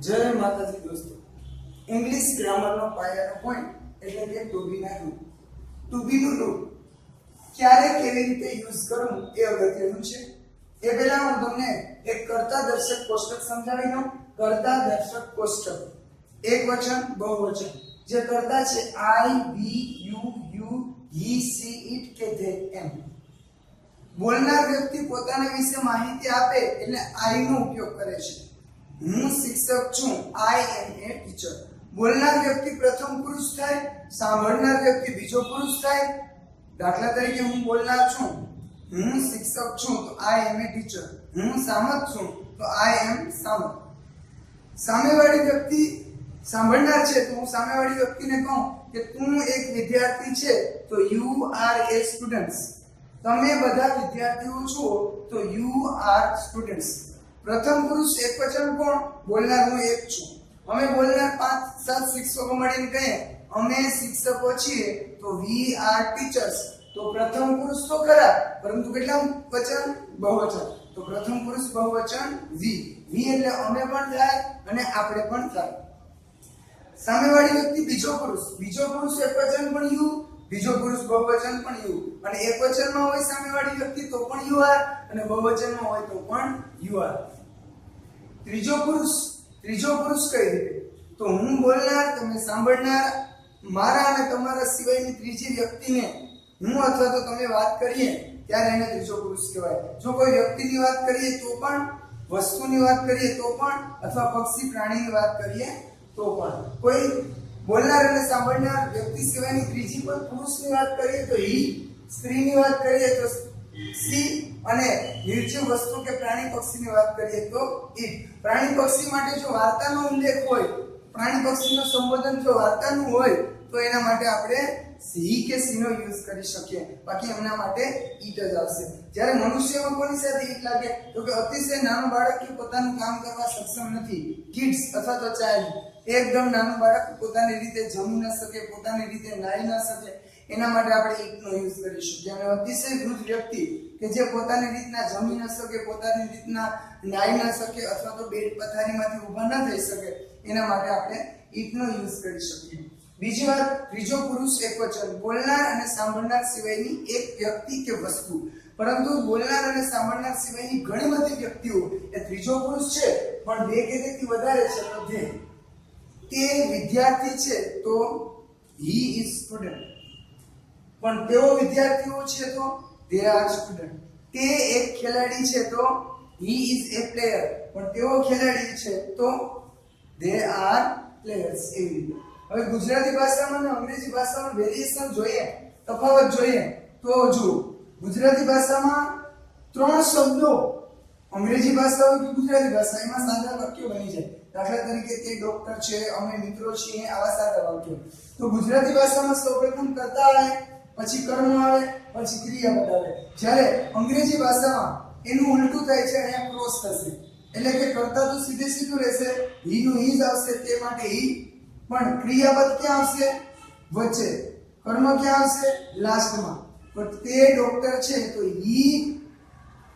જય માતાજી દોસ્તો ઇંગ્લિશ ગ્રામરનો પાયાનો પોઈન્ટ એટલે કે ટુ બી ના રૂપ ટુ બી નું રૂપ ક્યારે કેવી રીતે યુઝ કરવું એ અગત્યનું છે? એ પહેલા હું તમને એક કરતા દર્શક કોષ્ટક સમજાવી દઉં. કરતા દર્શક કોષ્ટક. એક વચન, બહુવચન. જે કરતા છે I we you you he she it કે ધે એમ. બોલનાર વ્યક્તિ પોતાના વિશે માહિતી આપે એટલે આઈ નો ઉપયોગ કરે છે. હું શિક્ષક છું આઈ એમ એ ટીચર બોલનાર વ્યક્તિ પ્રથમ પુરુષ થાય, સાંભળનાર વ્યક્તિ બીજો પુરુષ થાય. દાખલા તરીકે હું બોલનાર છું, હું શિક્ષક છું, તો આઈ એમ એ ટીચર હું સામત છું, તો આઈ એમ સામત સામેવાળી વ્યક્તિ સાંભળનાર છે, તો હું સામેવાળી વ્યક્તિને કહું કે તું એક વિદ્યાર્થી છે, તો યુ આર એ સ્ટુડન્ટ્સ તમે બધા વિદ્યાર્થીઓ છો, તો યુ આર સ્ટુડન્ટ્સ પ્રથમ પુરુષ એકવચન કોણ? બોલનાર હું એક છું. અમે બોલનાર પાંચ, સાત શિક્ષકો મળીને કહીએ અમે શિક્ષકો છીએ, તો વી આર ટીચર્સ તો પ્રથમ પુરુષ તો ખરા, પરંતુ કેટલા વચન? બહુવચન. તો પ્રથમ પુરુષ બહુવચન વી વી એટલે અમે પણ થાય અને આપણે પણ થાય. સામેવાળી વ્યક્તિ બીજો પુરુષ. બીજો પુરુષ એકવચન પણ યુ, બીજો પુરુષ બહુવચન પણ યુ. અને એકવચનમાં હોય સામેવાળી વ્યક્તિ તો પણ યુ આર, અને બહુવચનમાં હોય તો પણ યુ આર. ત્રીજો પુરુષ ત્રીજો પુરુષ કઈ રીતે તો હું બોલનાર, તમે સાંભળનાર, મારા અને તમારા સિવાયની ત્રીજી વ્યક્તિને હું અથવા તો તમે વાત કરીએ, ત્યારે એને ત્રીજો પુરુષ કહેવાય. જો કોઈ વ્યક્તિની વાત કરીએ તો પણ, વસ્તુની વાત કરીએ તો પણ, અથવા પક્ષી પ્રાણીની વાત કરીએ તો પણ. કોઈ બોલનાર અને સાંભળનાર વ્યક્તિ સિવાયની ત્રીજી પણ પુરુષની વાત કરીએ તો ઈ સ્ત્રીની વાત કરીએ તો સી અને નિર્જીવ વસ્તુ કે પ્રાણી પક્ષીની વાત કરીએ તો ઈટ. પ્રાણી પક્ષી માટે જો વાર્તાનો ઉલ્લેખ હોય, પ્રાણી પક્ષીનો સંબોધન જો વાર્તાનું હોય, તો એના માટે આપણે સી કે સી નો યુઝ કરી શકીએ. બાકી એમના માટે ઈટ જ આવશે. જ્યારે મનુષ્યમાં કોની સાથે ઈટ લાગે? તો કે અતિશય નાનું બાળક કે પોતાનું કામ કરવા સક્ષમ નથી. કિડ્સ અથવા તો ચાઇલ્ડ એકદમ નાનું બાળક પોતાની રીતે જમી ન શકે, પોતાની રીતે નાહી ન શકે. એના માટે આપણે ઈટનો યુઝ કરી શકીએ અને અતિશય વૃદ્ધ વ્યક્તિ કે જે પોતાની રીતના જમી ન શકે, પોતાની રીતના નાહી ન શકે અથવા તો બેડ પથારીમાંથી ઊભા ન થઈ શકે, એના માટે આપણે ઈટનો યુઝ કરી શકીએ. બીજી વાત, ત્રીજો પુરુષ એકવચન બોલનાર અને સાંભળનાર સિવાયની એક વ્યક્તિ કે વસ્તુ. પરંતુ બોલનાર અને સાંભળનાર સિવાયની ઘણી બધી વ્યક્તિઓ, એ ત્રીજો પુરુષ છે, પણ બે કે તેથી વધારે છે, તે તે. વિદ્યાર્થી છે, તો હી ઇઝ સ્ટુડન્ટ પણ તેઓ વિદ્યાર્થીઓ છે તો દે આર સ્ટુડન્ટ તે એક ખેલાડી છે તો હી ઇઝ એ પ્લેયર પણ તેઓ ખેલાડી છે તો દે આર પ્લેયર્સ એવી રીતે. હવે ગુજરાતી ભાષામાં અને અંગ્રેજી ભાષામાં વેરિએશન જોઈએ, તફાવત જોઈએ, તો જુઓ ગુજરાતી ભાષામાં ત્રણ શબ્દો અંગ્રેજી ભાષા હોય કે ગુજરાતી ભાષા, એમાં સાદા વાક્યો બની જાય. દાખલા તરીકે તે ડોક્ટર છે, અમે મિત્રો છીએ, આવા સાદા વાક્યો. તો ગુજરાતી ભાષામાં સૌપ્રથમ કરતા આવે પછી કર્મ આવે, પછી ક્રિયાપદ આવે જ્યારે અંગ્રેજી ભાષામાં એનું ઉલટું થાય છે અહીંયા ક્રોસ થશે. એટલે કે કરતા તો સીધે સીધું રહેશે. હી નું હી જ આવશે તે માટે હી. પણ ક્રિયાપદ ક્યાં આવશે? વચ્ચે. કર્મ ક્યાં આવશે? લાસ્ટમાં. પણ તે ડોક્ટર છે, તો હી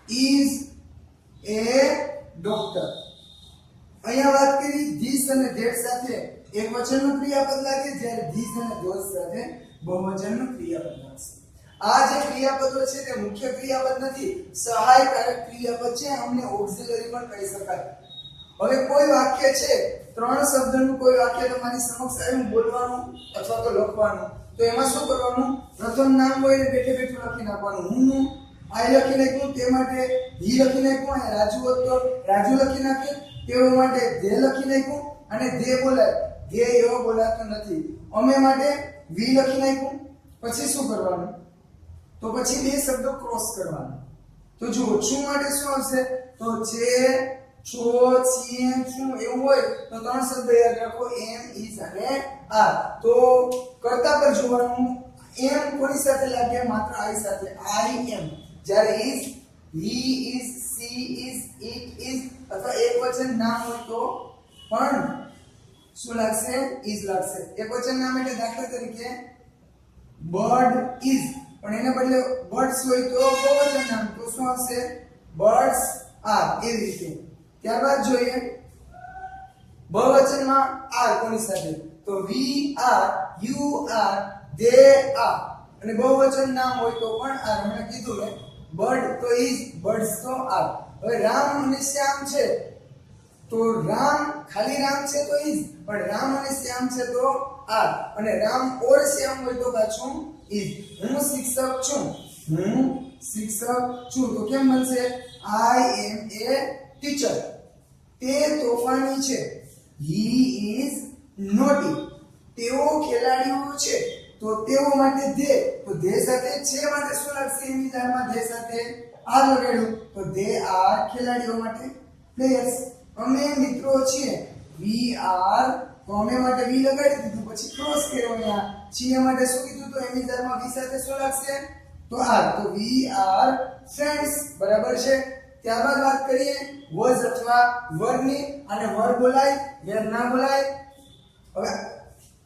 ઇઝ એ ડોક્ટર અહીંયા વાત કરી ધીસ અને ધેટ સાથે. એક વચનનું ક્રિયાપદ લાગે, જ્યારે ધીસ અને ધોસ સાથે બહુવચનનું ક્રિયાપદ બનશે. આ જે ક્રિયાપદો છે તે મુખ્ય ક્રિયાપદ નથી, સહાયકારક ક્રિયાપદ છે, અમને ઓક્સિલરી પણ કહી શકાય. હવે કોઈ વાક્ય છે, ત્રણ શબ્દનું કોઈ વાક્ય તમારી સમક્ષ આવ્યું બોલવાનું અથવા તો લખવાનું, તો એમાં શું કરવાનું? પ્રથમ નામ હોય બેઠે બેઠું લખી નાખવાનું. હું આઈ લખી નાખ્યું તે માટે હી લખી નાખ્યું અને રાજુ હતો, રાજુ લખી નાખ્યું, તેઓ માટે ધે લખી નાખ્યું અને ધે બોલાય. ધે એવો બોલાતો નથી. અમે માટે વી લખી નાખ્યું પછી શું કરવાનું? તો પછી બે શબ્દો ક્રોસ કરવાના. તો જુઓ છું માટે શું આવશે? તો છે છો છીએ છું એવું હોય, તો ત્રણ શબ્દ યાદ રાખો. એમ ઇઝ અને આર તો કરતા પર જોવાનું, એમ કોની સાથે લાગે માત્ર આઈ સાથે. I, am. જ્યારે is he is she is it is અથવા એક વચન નામ હોય તો પણ શું લાગશે? ઇઝ લાગશે. એક વચન નામ એટલે દાખલા તરીકે, બર્ડ ઇઝ પણ એને બદલે બર્ડ્સ હોય તો બહુવચન નામ. તો શું આવશે? Birds are. એ રીતે. ત્યારબાદ જોઈએ. બહુવચનમાં આર કોની સાથે? તો we are, you are they are. અને બહુવચન નામ હોય તો પણ આર. હમણાં કીધું ને. બર્ડ તો ઇઝ બર્ડ્સ તો આર. હવે રામ અને શ્યામ છે. તો રામ ખાલી રામ છે તો ઇઝ પણ રામ અને શ્યામ છે તો આર. અને રામ ઓર શ્યામ હોય તો પાછું ઇઝ હું શિક્ષક છું. હું શિક્ષક છું. તો કેમ બનશે આઈ એમ એ ટીચર તે તોફાની છે. હી ઇઝ નોટી તેઓ ખેલાડીઓ છે. તો તેઓ માટે ધે. તો ધે સાથે છે માટે શું લાગશે? જાણમાં ધે સાથે આર લગાડ્યું તો ધે આર ખેલાડીઓ માટે પ્લેયર્સ અમે મિત્રો છીએ. વી આર તો અમે માટે વી લગાડી દીધું. પછી ક્રોસ કર્યો અહીંયા. છીએ માટે શું કીધું તો એની જાણમાં વી સાથે શું લાગશે? તો આર તો વી આર ફ્રેન્ડ્સ બરાબર છે? ત્યારબાદ વાત કરીએ. વોઝ અથવા વરની અને વર બોલાય વેર ના બોલાય. હવે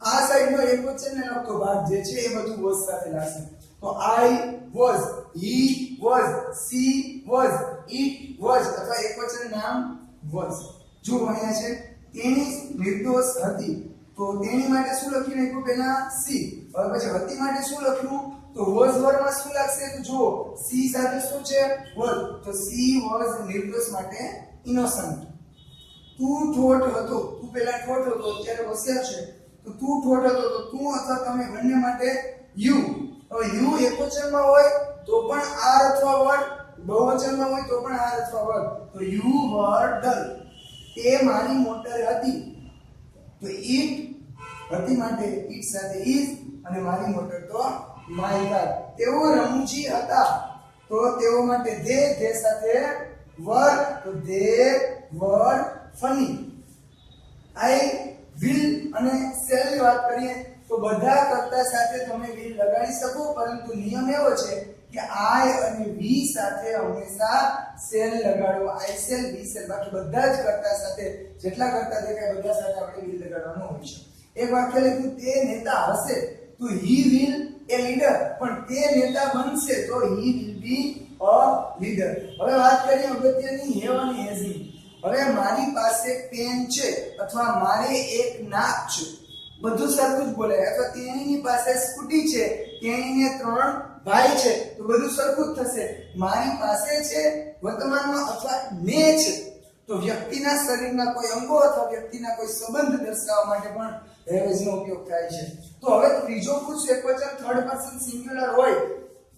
આ સાઈડનો એકવચનને લગતો ભાગ જે છે એ બધું વોઝ સાથે લાગશે. તો I was he was she was it was અથવા એકવચન નામ વોઝ જો અહીંયા છે તેણી નિર્દોષ હતી, તો તેણી માટે શું લખ્યું? નાખ્યું પહેલા સી. હવે પછી હતી માટે શું લખ્યું? તો વોઝ વર્ડમાં શું લાગશે? તો જુઓ, સી સાથે શું છે? વોઝ તો સી વોઝ નિર્દોષ માટે ઇનોસન્ટ તું ઠોઠ હતો. તું પહેલા ઠોઠ હતો, અત્યારે હોશિયાર છે. તો તું ઠોઠ હતો, તો તું અથવા તમે બંને માટે યુ. હવે યુ એકવચનમાં હોય, તો પણ આર અથવા વર્ડ બહુવચનમાં હોય તો પણ આર અથવા વર્ગ તો યુ વર ડલ તે મારી મોટર હતી. તો ઈટ હતી માટે ઈટ સાથે ઇઝ અને મારી મોટર તો માય કાર તેઓ રમૂજી હતા. તો તેઓ માટે ધે ધે સાથે વર તો ધે વર ફની આઈ વિલ અને સેલની વાત કરીએ તો બધા કરતા સાથે તમે વિલ લગાડી શકો, પરંતુ નિયમ એવો છે કે આઈ અને વી સાથે હંમેશા સેલ લગાડવો આઈ સેલ, વી સેલ, બાકી બધા જ કરતા સાથે, જેટલા કરતા દેખાય બધા સાથે આપણે વી લગાડવાનું હોય છે. એક વાક્ય લખ્યું, તે નેતા હશે તો હી વિલ એ લીડર પણ તે નેતા બનશે તો he will be a leader હવે વાત કરીએ અગત્યની હેવ અને હેઝની. હવે મારી પાસે પેન છે અથવા મારે એક નાક છે. બધું સરખું જ બોલે અથવા તેણીની પાસે સ્કૂટી છે, તેણીને ત્રણ ભાઈ છે, તો બધું સરખું જ થશે. મારી પાસે છે, વર્તમાનમાં અથવા મેં છે. તો વ્યક્તિના શરીરના કોઈ અંગો અથવા વ્યક્તિના કોઈ સંબંધ દર્શાવવા માટે પણ હેવેઝનો ઉપયોગ થાય છે. તો હવે ત્રીજો પુરુષ એકવચન થર્ડ પર્સન સિંગ્યુલર હોય,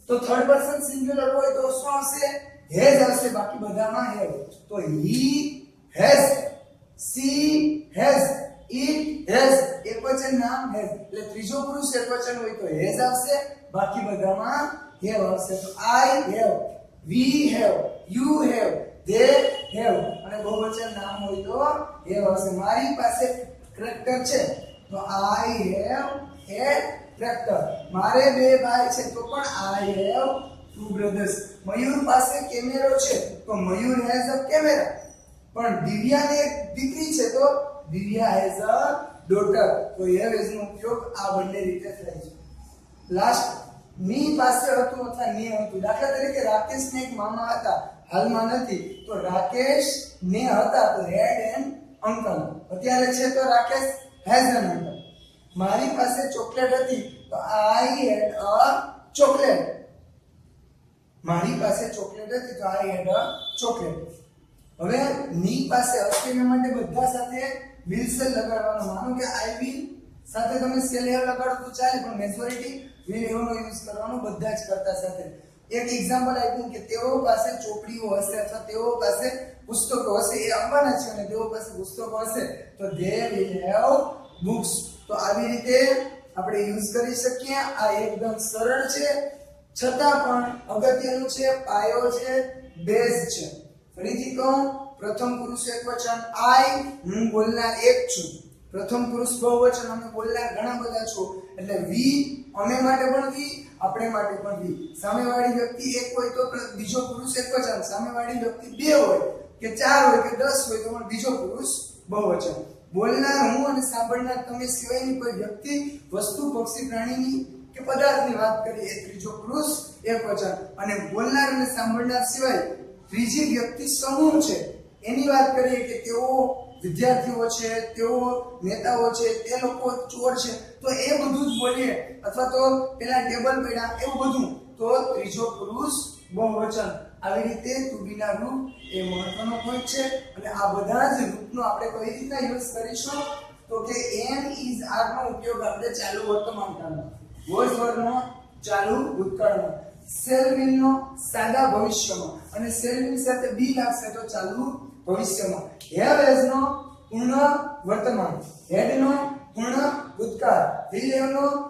તો થર્ડ પર્સન સિંગ્યુલર હોય તો શું આવશે? હેઝ આવશે, બાકી બધામાં હેવ તો he has she has it has એકવચન નામ હેઝ એટલે ત્રીજો પુરુષ એકવચન હોય તો હેઝ આવશે. બાકી બધામાં હેવ આવશે. તો I have we have you have they have અને બહુવચન નામ હોય તો હેવ આવશે. મારી પાસે ટ્રેક્ટર છે. તો આઈ હેવ એ ટ્રેક્ટર મારે બે ભાઈ છે, તો પણ I have two brothers Mayur પાસે કેમેરો છે, તો મયુર હેઝ અ કેમેરા પણ દિવ્યાને એક દીકરી છે, તો દિવ્યા હેઝ અ ડોટર તો હેવ એઝ નો ઉપયોગ આ બંને રીતે થાય છે. લાસ્ટ મી પાસે હતું અથવા ને હતું. દાખલા તરીકે રાકેશ ને એક મામા હતા. હાલમાં નથી. તો રાકેશ ને હતા તો હેડ એન્ડ અંકલ. અત્યારે છે તો રાકેશ હેઝ એન અંકલ મારી પાસે ચોકલેટ હતી તો આઈ હેડ અ ચોકલેટ. મારી પાસે ચોકલેટ હતી તો આઈ હેડ અ ચોકલેટ. હવે ની પાસે અસ્તિત્વ માટે બધા સાથે વિલ સેલ લગાડવાનો માનો કે આઈ વિલ સાથે તમે સેલ હેવ લગાડો તો ચાલે, પણ મેજોરિટી વિલ હેવનો યુઝ કરવાનો, બધા જ કરતા સાથે. એક એક્ઝામ્પલ આપ્યું કે તેઓ પાસે ચોપડીઓ હશે અથવા તેઓ પાસે પુસ્તકો હશે, એ આપવાના છે અને તેઓ પાસે પુસ્તકો હશે, તો દે વિલ હેવ બુક્સ તો આવી રીતે આપણે યુઝ કરી શકીએ. આ એકદમ સરળ છે. છતાં પણ અગત્યનું છે, પાયો છે બેઝ છે. ફરીથી કહું, પ્રથમ પુરુષ એકવચન આઈ હું બોલનાર એક છું. પ્રથમ પુરુષ બહુવચન, અમે બોલનાર ઘણા બધા છો. એટલે વી અમે માટે પણ વી, આપણે માટે પણ વી. સામેવાળી વ્યક્તિ એક હોય તો બીજો પુરુષ એકવચન સામેવાળી વ્યક્તિ બે હોય, કે ચાર હોય, કે દસ હોય, તો પણ બીજો પુરુષ બહુવચન. બોલનાર હું અને સાંભળનાર તમે સિવાયની કોઈ વ્યક્તિ, વસ્તુ, પક્ષી, પ્રાણીની કે પદાર્થની વાત કરીએ, એ ત્રીજો પુરુષ એકવચન અને બોલનાર અને સાંભળનાર સિવાય ત્રીજી વ્યક્તિ સમૂહ છે. એની વાત કરીએ કે તેઓ વિદ્યાર્થીઓ છે, તેઓ નેતાઓ છે, તે લોકો ચોર છે. તો એ બધું જ બોલીએ અથવા તો પેલા ટેબલ પડ્યા, એવું બધું. તો ત્રીજો પુરુષ બહુવચન. આવી રીતે તુબીના રૂપ એ મહત્વનો પોઈન્ટ છે. અને આ બધા જ રૂપનો આપણે કઈ રીતના યુઝ કરીશું? તો કે એમ ઇઝ આર નો ઉપયોગ આપણે ચાલુ વર્તમાન કાળમાં વોઇસ વર્ગમાં ચાલુ ભૂતકાળમાં સેલ સાદા ભવિષ્યમાં અને સેલ મિલ સાથે બી લાગશે તો ચાલુ ભવિષ્યમાં. હેવ એઝ નો પૂર્ણ વર્તમાન. હેડ નો પૂર્ણ ભૂતકાળ. વિલેવનો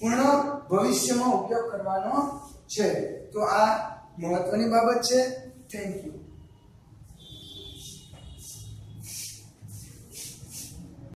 પૂર્ણ ભવિષ્યમાં ઉપયોગ કરવાનો છે. તો આ મહત્વની બાબત છે. Thank you